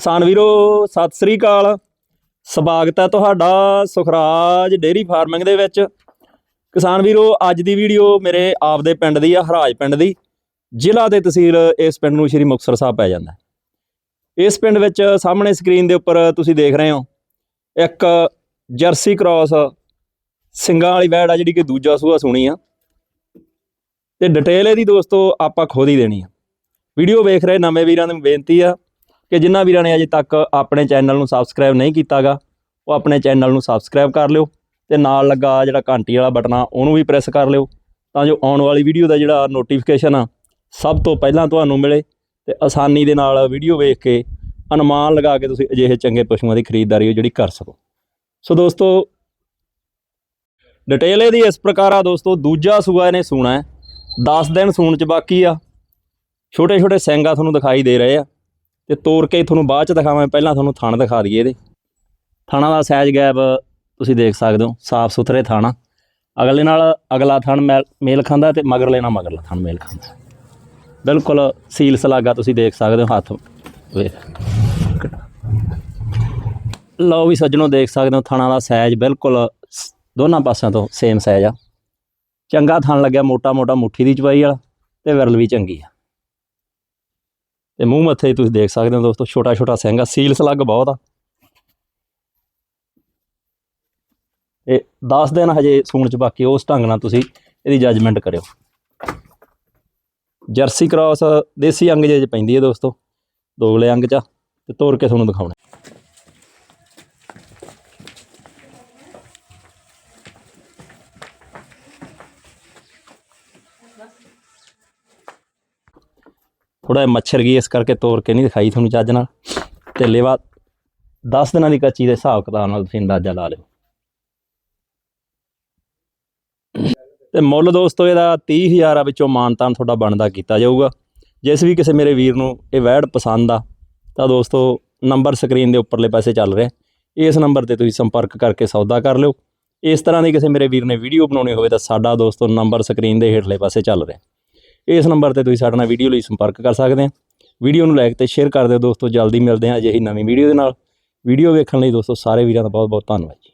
ਕਿਸਾਨ ਵੀਰੋ, ਸਤਿ ਸ੍ਰੀ ਅਕਾਲ। ਸਵਾਗਤ ਹੈ ਤੁਹਾਡਾ ਸੁਖਰਾਜ ਡੇਰੀ ਫਾਰਮਿੰਗ ਦੇ ਵਿੱਚ। ਕਿਸਾਨ ਵੀਰੋ, ਅੱਜ ਦੀ ਵੀਡੀਓ ਮੇਰੇ ਆਪਦੇ ਪਿੰਡ ਦੀ ਆ, ਹਰਾਜ ਪਿੰਡ ਦੀ। ਜ਼ਿਲ੍ਹਾ ਤੇ ਤਹਿਸੀਲ ਇਸ ਪਿੰਡ ਨੂੰ ਸ਼੍ਰੀ ਮੁਕਤਸਰ ਸਾਹਿਬ ਪੈ ਜਾਂਦਾ ਇਸ ਪਿੰਡ ਵਿੱਚ ਸਾਹਮਣੇ ਸਕਰੀਨ ਦੇ ਉੱਪਰ ਤੁਸੀਂ ਦੇਖ ਰਹੇ ਹੋ, ਇੱਕ ਜਰਸੀ ਕ੍ਰਾਸ ਸਿੰਗਾਂ ਵਾਲੀ ਵੈੜ ਆ ਜਿਹੜੀ ਕਿ ਦੂਜਾ ਸੂਆ ਸੁਣੀ ਆ। ਤੇ ਡਿਟੇਲ ਇਹਦੀ ਦੋਸਤੋ ਆਪਾਂ ਖੁਦ ਹੀ ਦੇਣੀ ਆ। ਵੀਡੀਓ ਵੇਖ ਰਹੇ ਨਵੇਂ ਵੀਰਾਂ ਨੂੰ ਬੇਨਤੀ ਆ ਕਿ ਜਿਨ੍ਹਾਂ ਵੀਰਾਂ ਨੇ ਅਜੇ ਤੱਕ ਆਪਣੇ ਚੈਨਲ ਨੂੰ ਸਬਸਕ੍ਰਾਈਬ ਨਹੀਂ ਕੀਤਾਗਾ, ਉਹ ਆਪਣੇ ਚੈਨਲ ਨੂੰ ਸਬਸਕ੍ਰਾਈਬ ਕਰ ਲਿਓ ਤੇ ਨਾਲ ਲੱਗਾ ਜਿਹੜਾ ਘੰਟੀ ਵਾਲਾ ਬਟਨ ਆ, ਉਹਨੂੰ ਵੀ ਪ੍ਰੈਸ ਕਰ ਲਿਓ ਤਾਂ ਜੋ ਆਉਣ ਵਾਲੀ ਵੀਡੀਓ ਦਾ ਜਿਹੜਾ ਨੋਟੀਫਿਕੇਸ਼ਨ ਆ, ਸਭ ਤੋਂ ਪਹਿਲਾਂ ਤੁਹਾਨੂੰ ਮਿਲੇ ਤੇ ਆਸਾਨੀ ਦੇ ਨਾਲ ਵੀਡੀਓ ਵੇਖ ਕੇ ਅਨੁਮਾਨ ਲਗਾ ਕੇ ਤੁਸੀਂ ਅਜਿਹੇ ਚੰਗੇ ਪਸ਼ੂਆਂ ਦੀ ਖਰੀਦਦਾਰੀ ਉਹ ਜਿਹੜੀ ਕਰ ਸਕੋ। ਸੋ ਦੋਸਤੋ ਡਿਟੇਲ ਇਹਦੀ ਇਸ ਪ੍ਰਕਾਰ ਆ ਦੋਸਤੋ, ਦੂਜਾ ਸੂਆ ਇਹਨੇ ਸੂਣਾ ਹੈ 10 ਦਿਨ ਸੂਣ ਚ ਬਾਕੀ ਆ ਛੋਟੇ ਛੋਟੇ ਸਿੰਗਾ ਤੁਹਾਨੂੰ ਦਿਖਾਈ ਦੇ ਰਹੇ ਆ। ਤੇ ਤੋੜ ਕੇ ਤੁਹਾਨੂੰ ਬਾਅਦ ਚ ਦਿਖਾਵਾਂ ਪਹਿਲਾਂ ਤੁਹਾਨੂੰ ਥਣ ਦਿਖਾ ਦਈਏ ਇਹਦੇ। ਥਾਣਾ ਦਾ ਸਾਈਜ਼ ਗੈਪ ਤੁਸੀਂ ਦੇਖ ਸਕਦੇ ਹੋ, ਸਾਫ਼ ਸੁਥਰੇ ਥਾਣਾ। ਅਗਲੇ ਨਾਲ ਅਗਲਾ ਥਣ ਮੈਲ- ਮੇਲ ਖਾਂਦਾ ਤੇ ਮਗਰਲੇ ਨਾਲ ਮਗਰਲਾ ਥਣ ਮੇਲ ਖਾਂਦਾ ਬਿਲਕੁਲ ਸੀਲ ਸਲਾਗਾ ਤੁਸੀਂ ਦੇਖ ਸਕਦੇ ਹੋ, ਹੱਥ ਵੇਖ। ਲਓ ਵੀ ਸੱਜਣੋ, ਦੇਖ ਸਕਦੇ ਹੋ ਥਾਣਾ ਦਾ ਸਾਈਜ਼ ਬਿਲਕੁਲ ਦੋਨਾਂ ਪਾਸਿਆਂ ਤੋਂ ਸੇਮ ਸਾਈਜ਼ ਆ। ਚੰਗਾ ਥਣ ਲੱਗਿਆ ਮੋਟਾ ਮੋਟਾ ਮੁੱਠੀ ਦੀ ਚਵਾਈ ਵਾਲਾ ਤੇ ਵਿਰਲ ਵੀ ਚੰਗੀ ਆ। ਤੇ ਮੂੰਹ ਮੱਥੇ ਤੁਸੀਂ ਦੇਖ ਸਕਦੇ ਹੋ ਦੋਸਤੋ ਛੋਟਾ ਛੋਟਾ ਸਿੰਘ ਆ ਸੀਲ ਸਲੱਗ ਬਹੁਤ ਆ। ਇਹ 10 ਦਿਨ ਹਜੇ ਸੂਣ ਚ ਬਾਕੀ ਉਸ ਢੰਗ ਨਾਲ ਤੁਸੀਂ ਇਹਦੀ ਜੱਜਮੈਂਟ ਕਰਿਓ। ਜਰਸੀ ਕ੍ਰਾਸ ਦੇਸੀ ਅੰਗ ਜੇ ਪੈਂਦੀ ਹੈ ਦੋਸਤੋ ਦੋਗਲੇ ਅੰਗ ਚ ਆ, ਤੇ ਤੋੜ ਕੇ ਤੁਹਾਨੂੰ ਦਿਖਾਉਣਾ। ਥੋੜਾ ਮੱਛਰ ਗਈ, ਇਸ ਕਰਕੇ ਤੋੜ ਕੇ ਨਹੀਂ ਦਿਖਾਈ ਤੁਹਾਨੂੰ ਚੱਜ ਨਾਲ। ਤੇ ਲੇਵਾ 10 ਦਿਨਾਂ ਦੀ ਕੱਚੀ ਦੇ ਹਿਸਾਬ ਕਿਤਾਬ ਨਾਲ ਤੁਸੀਂ ਅੰਦਾਜ਼ਾ ਲਾ ਲਿਓ। ਤੇ ਮੁੱਲ ਦੋਸਤੋ, ਇਹਦਾ 30000 ਆ ਵਿੱਚੋਂ ਮਾਨਤਾਨ ਤੁਹਾਡਾ ਬਣਦਾ ਕੀਤਾ ਜਾਊਗਾ। ਜਿਸ ਵੀ ਕਿਸੇ ਮੇਰੇ ਵੀਰ ਨੂੰ ਇਹ ਵੈੜ ਪਸੰਦ ਆ, ਤਾਂ ਦੋਸਤੋ, ਨੰਬਰ ਸਕਰੀਨ ਦੇ ਉੱਪਰਲੇ ਪਾਸੇ ਚੱਲ ਰਿਹਾ। ਇਸ ਨੰਬਰ ਤੇ ਤੁਸੀਂ ਸੰਪਰਕ ਕਰਕੇ ਸੌਦਾ ਕਰ ਲਿਓ। ਇਸ ਤਰ੍ਹਾਂ ਦੀ ਕਿਸੇ ਮੇਰੇ ਵੀਰ ਨੇ ਵੀਡੀਓ ਬਣਾਉਣੀ ਹੋਵੇ, ਤਾਂ ਸਾਡਾ ਦੋਸਤੋ ਨੰਬਰ ਸਕਰੀਨ ਦੇ ਹੇਠਲੇ ਪਾਸੇ ਚੱਲ ਰਿਹਾ। ਇਸ ਨੰਬਰ ਤੇ ਤੁਸੀਂ ਸਾਡੇ ਨਾਲ ਵੀਡੀਓ ਲਈ ਸੰਪਰਕ ਕਰ ਸਕਦੇ ਆ ਵੀਡੀਓ ਨੂੰ ਲਾਈਕ ਤੇ ਸ਼ੇਅਰ ਕਰ ਦਿਓ ਦੋਸਤੋ। ਜਲਦੀ ਮਿਲਦੇ ਹਾਂ ਅਜਿਹੀ ਨਵੀਂ ਵੀਡੀਓ ਦੇ ਨਾਲ। ਵੀਡੀਓ ਵੇਖਣ ਲਈ ਦੋਸਤੋ, ਸਾਰੇ ਵੀਰਾਂ ਦਾ ਬਹੁਤ ਬਹੁਤ ਧੰਨਵਾਦ ਜੀ।